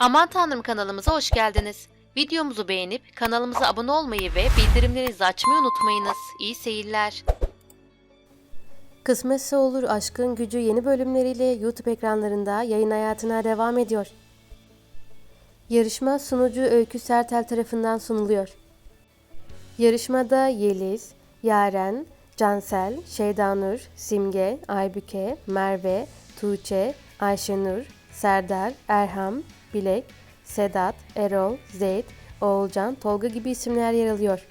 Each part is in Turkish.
Aman Tanrım kanalımıza hoş geldiniz. Videomuzu beğenip kanalımıza abone olmayı ve bildirimlerinizi açmayı unutmayınız. İyi seyirler. Kısmetse olur aşkın gücü yeni bölümleriyle YouTube ekranlarında yayın hayatına devam ediyor. Yarışma sunucu Öykü Sertel tarafından sunuluyor. Yarışmada Yeliz, Yaren, Cansel, Şeydanur, Simge, Aybüke, Merve, Tuğçe, Ayşenur, Serdar, Erham, Bilek, Sedat, Erol, Zeyt, Oğulcan, Tolga gibi isimler yer alıyor.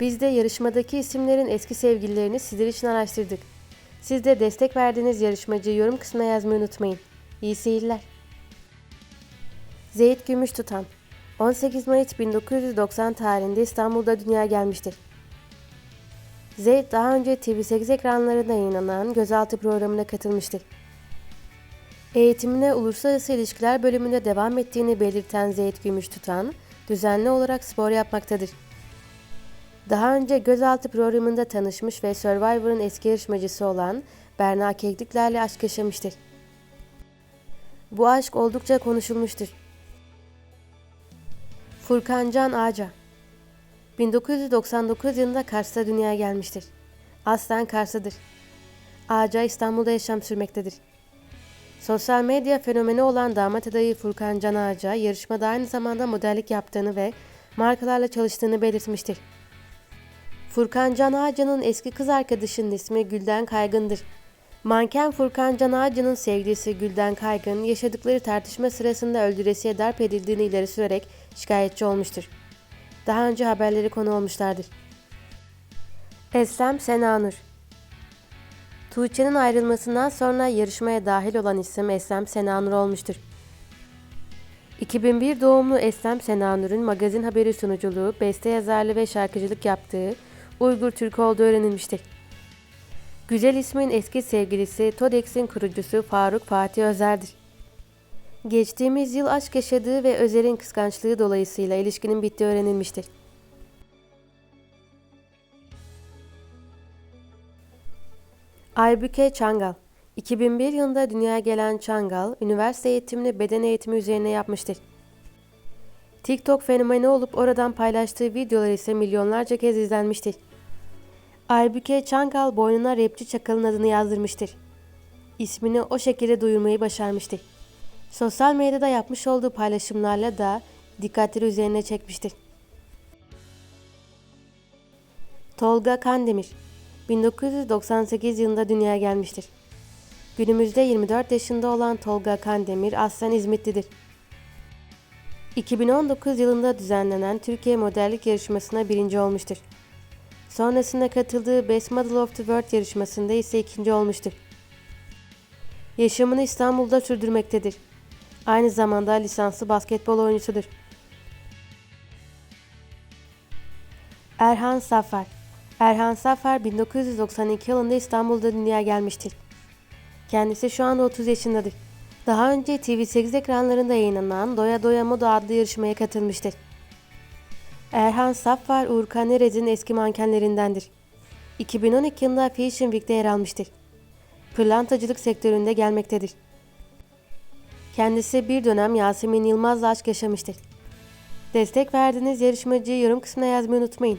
Biz de yarışmadaki isimlerin eski sevgililerini sizler için araştırdık. Siz de destek verdiğiniz yarışmacıyı yorum kısmına yazmayı unutmayın. İyi seyirler. Zeyt Gümüş Tutan 18 Mayıs 1990 tarihinde İstanbul'da dünyaya gelmiştir. Zeyt daha önce TV8 ekranlarında yayınlanan gözaltı programına katılmıştır. Eğitimine uluslararası ilişkiler bölümünde devam ettiğini belirten Zeyt Gümüş Tutan, düzenli olarak spor yapmaktadır. Daha önce gözaltı programında tanışmış ve Survivor'ın eski yarışmacısı olan Berna Keklikler'le aşk yaşamıştır. Bu aşk oldukça konuşulmuştur. Furkan Can Ağca 1999 yılında Kars'ta dünyaya gelmiştir. Aslen Kars'ıdır. Ağca İstanbul'da yaşam sürmektedir. Sosyal medya fenomeni olan damat adayı Furkan Can Ağca yarışmada aynı zamanda modellik yaptığını ve markalarla çalıştığını belirtmiştir. Furkan Can Ağacı'nın eski kız arkadaşının ismi Gülden Kaygın'dır. Manken Furkan Can Ağacı'nın sevgilisi Gülden Kaygın yaşadıkları tartışma sırasında öldüresiye darp edildiğini ileri sürerek şikayetçi olmuştur. Daha önce haberleri konu olmuşlardır. Eslem Senanur Tuğçe'nin ayrılmasından sonra yarışmaya dahil olan isim Eslem Senanur olmuştur. 2001 doğumlu Eslem Senanur'un magazin haberi sunuculuğu, beste yazarlığı ve şarkıcılık yaptığı Uygur Türk olduğu öğrenilmiştir. Güzel ismin eski sevgilisi Todex'in kurucusu Faruk Fatih Özer'dir. Geçtiğimiz yıl aşk yaşadığı ve Özer'in kıskançlığı dolayısıyla ilişkinin bittiği öğrenilmiştir. Aybüke Çangal 2001 yılında dünyaya gelen Çangal, üniversite eğitimini beden eğitimi üzerine yapmıştır. TikTok fenomeni olup oradan paylaştığı videolar ise milyonlarca kez izlenmiştir. Aybüke Çangal boynuna rapçi çakalın adını yazdırmıştır. İsmini o şekilde duyurmayı başarmıştır. Sosyal medyada yapmış olduğu paylaşımlarla da dikkatleri üzerine çekmiştir. Tolga Kandemir 1998 yılında dünyaya gelmiştir. Günümüzde 24 yaşında olan Tolga Kandemir aslen İzmitlidir. 2019 yılında düzenlenen Türkiye modellik yarışmasına birinci olmuştur. Sonrasında katıldığı Best Model of the World yarışmasında ise ikinci olmuştur. Yaşamını İstanbul'da sürdürmektedir. Aynı zamanda lisanslı basketbol oyuncusudur. Erhan Safar Erhan Safar 1992 yılında İstanbul'da dünyaya gelmiştir. Kendisi şu anda 30 yaşındadır. Daha önce TV8 ekranlarında yayınlanan Doya Doya Moda adlı yarışmaya katılmıştır. Erhan Safar, Uğurkan Erez'in eski mankenlerindendir. 2012 yılında Fashion Week'te yer almıştır. Pırlantacılık sektöründe gelmektedir. Kendisi bir dönem Yasemin Yılmaz'la aşk yaşamıştır. Destek verdiğiniz yarışmacıyı yorum kısmına yazmayı unutmayın.